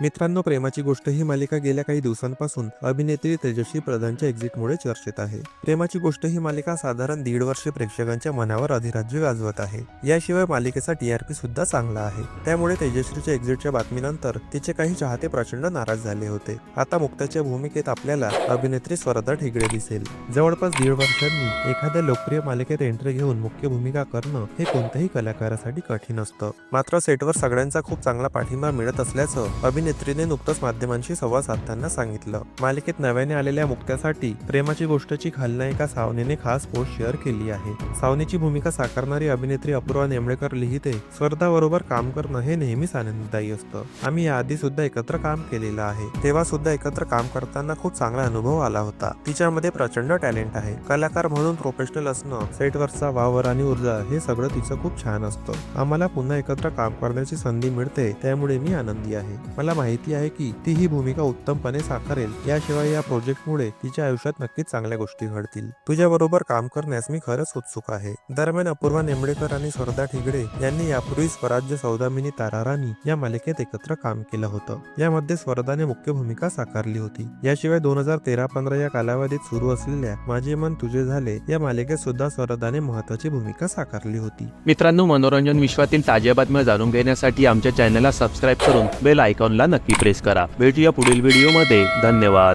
मित्रांनो प्रेमाची गोष्ट ही मालिका गेल्या काही दिवसांपासून अभिनेत्री तेजस्वी प्रधानच्या एक्झिटमुळे चर्चेत आहे. प्रेमाची गोष्ट ही मालिका साधारण दीड वर्ष प्रेक्षकांच्या मनावर अधिराज्य गाजवत आहे. याशिवाय मालिकेचा टीआरपी सुद्धा चांगला आहे. त्यामुळे तेजस्वीच्या एक्झिटच्या बातमीनंतर तिचे काही चाहते प्रचंड नाराज झाले होते. आता मुक्ताच्या भूमिकेत आपल्याला अभिनेत्री स्वरदा ठिगडे दिसेल. जवळपास दीड वर्षांनी एखाद्या लोकप्रिय मालिकेत एंट्री घेऊन मुख्य भूमिका करणं हे कोणत्याही कलाकारासाठी कठीण असतं. मात्र सेटवर सगळ्यांचा खूप चांगला पाठिंबा मिळत असल्याचं अभिनेत्रीने नुकतंच माध्यमांशी संवाद साधताना सांगितलं. मालिकेत नव्याने आलेल्या मुक्त्यासाठी प्रेमाची गोष्टची खलनायिका सावनीने खास पोस्ट शेअर केली आहे. सावनीची भूमिका साकारणारी अभिनेत्री अपूर्वा नेमळेकर लिहिते स्पर्धा बरोबर काम करणं हे नेहमीच आनंददायी असतं. आम्ही याआधी सुद्धा एकत्र काम केलेलं आहे. तेव्हा सुद्धा एकत्र काम करताना खूप चांगला अनुभव आला होता. तिच्यामध्ये प्रचंड टॅलेंट आहे. कलाकार म्हणून प्रोफेशनल असणं सेटवरचा वावर आणि ऊर्जा हे सगळं तिचं खूप छान असतं. आम्हाला पुन्हा एकत्र काम करण्याची संधी मिळते त्यामुळे मी आनंदी आहे. मला माहिती आहे की ती ही भूमिका उत्तमपणे साकारेल. याशिवाय या प्रोजेक्टमुळे तिच्या आयुष्यात नक्कीच चांगल्या गोष्टी घडतील. तुझ्याबरोबर काम करण्यास मी खरंच उत्सुक आहे. दरम्यान अपूर्वा नेमडेकर आणि सरदा ठिगडे यांनी यापूर्वी स्वराज्य सौदामिनी ताराराणी या मालिकेत एकत्र काम केलं होतं. यामध्ये स्वरदाने मुख्य भूमिका साकारली होती. याशिवाय दोन हजार तेरा पंधरा या कालावधीत सुरू असलेल्या माझे मन तुझे झाले या मालिकेत सुद्धा स्वरदाने महत्वाची भूमिका साकारली होती. मित्रांनो मनोरंजन विश्वातील ताज्या बातम्या जाणून घेण्यासाठी आमच्या चॅनलला सबस्क्राईब करून बेल आयकॉनला नक्की प्रेस करा. भेटूया पुढील व्हिडिओमध्ये. धन्यवाद.